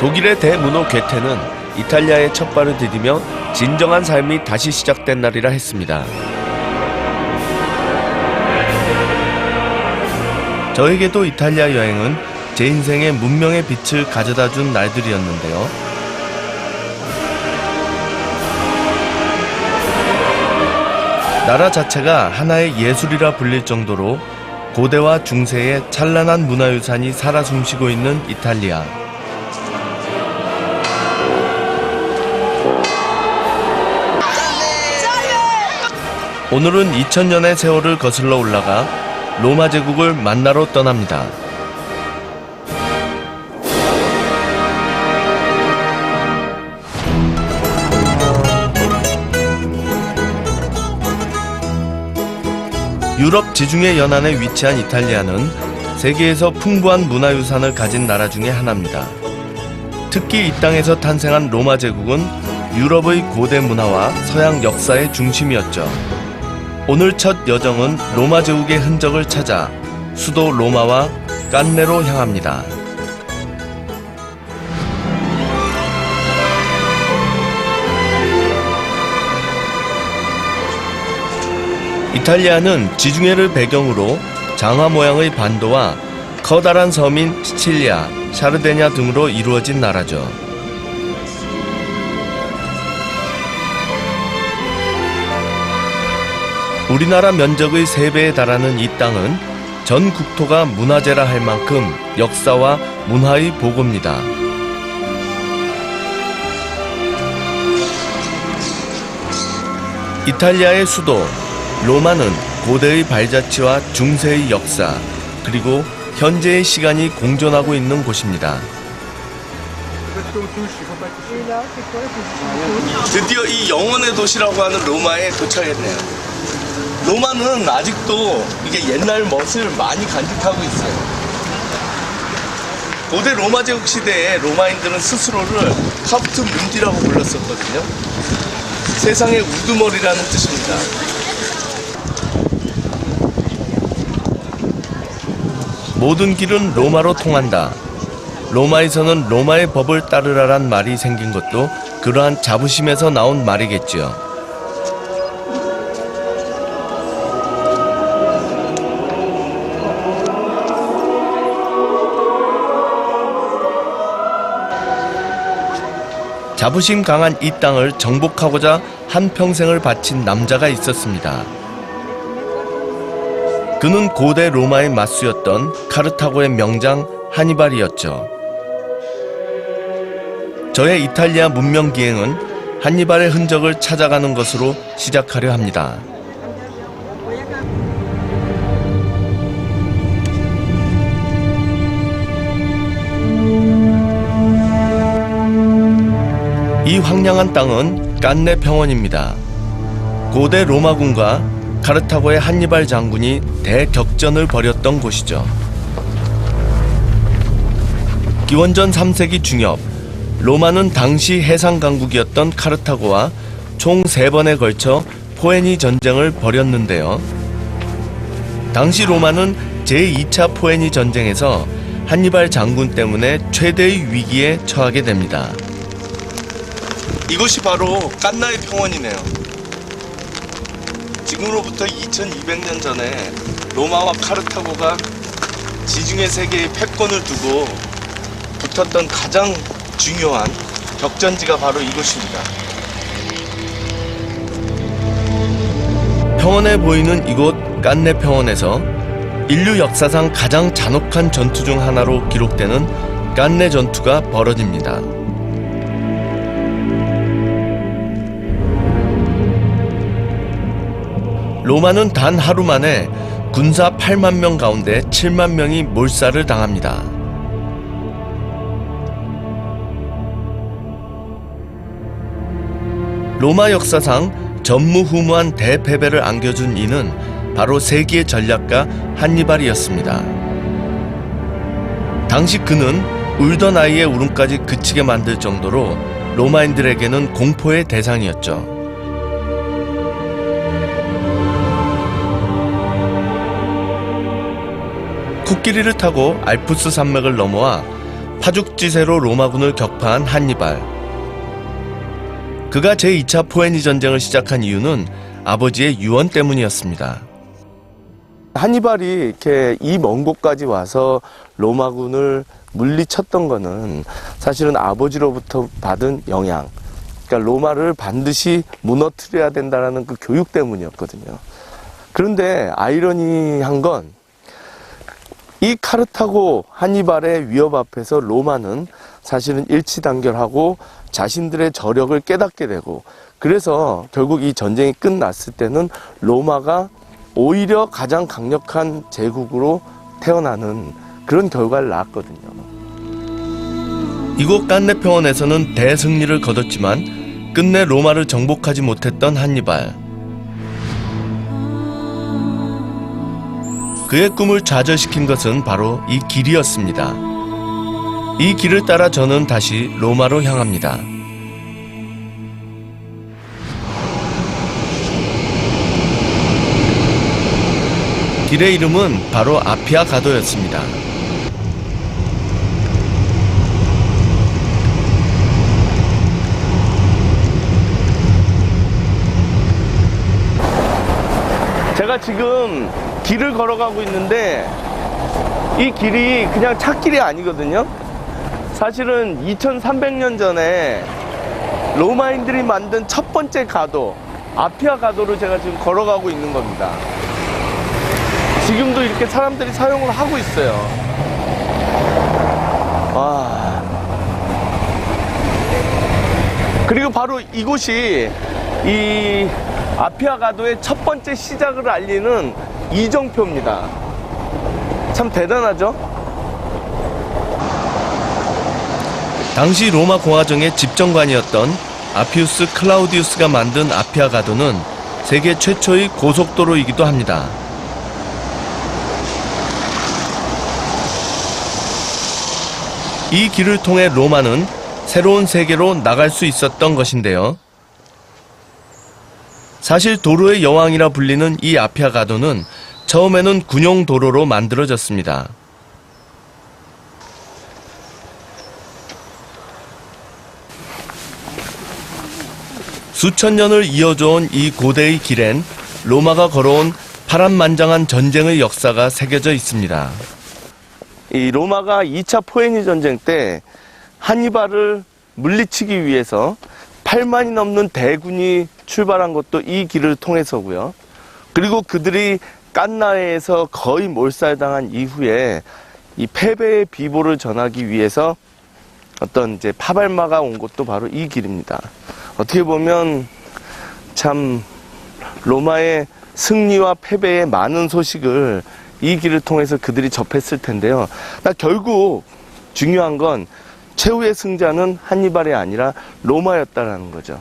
독일의 대문호 괴테는 이탈리아의 첫 발을 디디며 진정한 삶이 다시 시작된 날이라 했습니다. 저에게도 이탈리아 여행은 제 인생의 문명의 빛을 가져다 준 날들이었는데요. 나라 자체가 하나의 예술이라 불릴 정도로 고대와 중세의 찬란한 문화유산이 살아 숨쉬고 있는 이탈리아. 오늘은 2000년의 세월을 거슬러 올라가 로마 제국을 만나러 떠납니다. 유럽 지중해 연안에 위치한 이탈리아는 세계에서 풍부한 문화유산을 가진 나라 중에 하나입니다. 특히 이 땅에서 탄생한 로마 제국은 유럽의 고대 문화와 서양 역사의 중심이었죠. 오늘 첫 여정은 로마 제국의 흔적을 찾아 수도 로마와 깐네로 향합니다. 이탈리아는 지중해를 배경으로 장화 모양의 반도와 커다란 섬인 시칠리아, 샤르데냐 등으로 이루어진 나라죠. 우리나라 면적의 3배에 달하는 이 땅은 전 국토가 문화재라 할 만큼 역사와 문화의 보고입니다. 이탈리아의 수도 로마는 고대의 발자취와 중세의 역사 그리고 현재의 시간이 공존하고 있는 곳입니다. 드디어 이 영원의 도시라고 하는 로마에 도착했네요. 로마는 아직도 이게 옛날 멋을 많이 간직하고 있어요. 고대 로마 제국 시대에 로마인들은 스스로를 카프트 문디라고 불렀었거든요. 세상의 우두머리라는 뜻입니다. 모든 길은 로마로 통한다. 로마에서는 로마의 법을 따르라란 말이 생긴 것도 그러한 자부심에서 나온 말이겠지요. 자부심 강한 이 땅을 정복하고자 한 평생을 바친 남자가 있었습니다. 그는 고대 로마의 맞수였던 카르타고의 명장 하니발이었죠. 저의 이탈리아 문명 기행은 한니발의 흔적을 찾아가는 것으로 시작하려 합니다. 이 황량한 땅은 깐네 평원입니다. 고대 로마군과 카르타고의 한니발 장군이 대격전을 벌였던 곳이죠. 기원전 3세기 중엽, 로마는 당시 해상 강국이었던 카르타고와 총 3번에 걸쳐 포에니 전쟁을 벌였는데요. 당시 로마는 제2차 포에니 전쟁에서 한니발 장군 때문에 최대의 위기에 처하게 됩니다. 이곳이 바로 깐나의 평원이네요. 지금으로부터 2200년 전에 로마와 카르타고가 지중해 세계의 패권을 두고 붙었던 가장 중요한 격전지가 바로 이곳입니다. 평원에 보이는 이곳 깐네 평원에서 인류 역사상 가장 잔혹한 전투 중 하나로 기록되는 깐네 전투가 벌어집니다. 로마는 단 하루 만에 군사 8만 명 가운데 7만 명이 몰살을 당합니다. 로마 역사상 전무후무한 대패배를 안겨준 이는 바로 세기의 전략가 한니발이었습니다. 당시 그는 울던 아이의 울음까지 그치게 만들 정도로 로마인들에게는 공포의 대상이었죠. 코끼리를 타고 알프스 산맥을 넘어와 파죽지세로 로마군을 격파한 한니발. 그가 제2차 포에니 전쟁을 시작한 이유는 아버지의 유언 때문이었습니다. 한니발이 이렇게 이 먼 곳까지 와서 로마군을 물리쳤던 거는 사실은 아버지로부터 받은 영향. 그러니까 로마를 반드시 무너뜨려야 된다라는 그 교육 때문이었거든요. 그런데 아이러니한 건 이 카르타고 한니발의 위협 앞에서 로마는 사실은 일치단결하고 자신들의 저력을 깨닫게 되고 그래서 결국 이 전쟁이 끝났을 때는 로마가 오히려 가장 강력한 제국으로 태어나는 그런 결과를 낳았거든요. 이곳 깐네 평원에서는 대승리를 거뒀지만 끝내 로마를 정복하지 못했던 한니발. 그의 꿈을 좌절시킨 것은 바로 이 길이었습니다. 이 길을 따라 저는 다시 로마로 향합니다. 길의 이름은 바로 아피아 가도였습니다. 제가 지금 길을 걸어가고 있는데 이 길이 그냥 찾길이 아니거든요. 사실은 2300년 전에 로마인들이 만든 첫 번째 가도, 아피아 가도를 제가 지금 걸어가고 있는 겁니다. 지금도 이렇게 사람들이 사용을 하고 있어요. 와. 그리고 바로 이곳이 이 아피아 가도의 첫 번째 시작을 알리는 이정표입니다. 참 대단하죠? 당시 로마 공화정의 집정관이었던 아피우스 클라우디우스가 만든 아피아 가도는 세계 최초의 고속도로이기도 합니다. 이 길을 통해 로마는 새로운 세계로 나갈 수 있었던 것인데요. 사실 도로의 여왕이라 불리는 이 아피아 가도는 처음에는 군용 도로로 만들어졌습니다. 수천 년을 이어져온 이 고대의 길엔 로마가 걸어온 파란만장한 전쟁의 역사가 새겨져 있습니다. 이 로마가 2차 포에니 전쟁 때 한니발을 물리치기 위해서 8만이 넘는 대군이 출발한 것도 이 길을 통해서고요. 그리고 그들이 깐나에에서 거의 몰살당한 이후에 이 패배의 비보를 전하기 위해서 어떤 이제 파발마가 온 것도 바로 이 길입니다. 어떻게 보면 참 로마의 승리와 패배의 많은 소식을 이 길을 통해서 그들이 접했을 텐데요. 나 결국 중요한 건 최후의 승자는 한니발이 아니라 로마였다라는 거죠.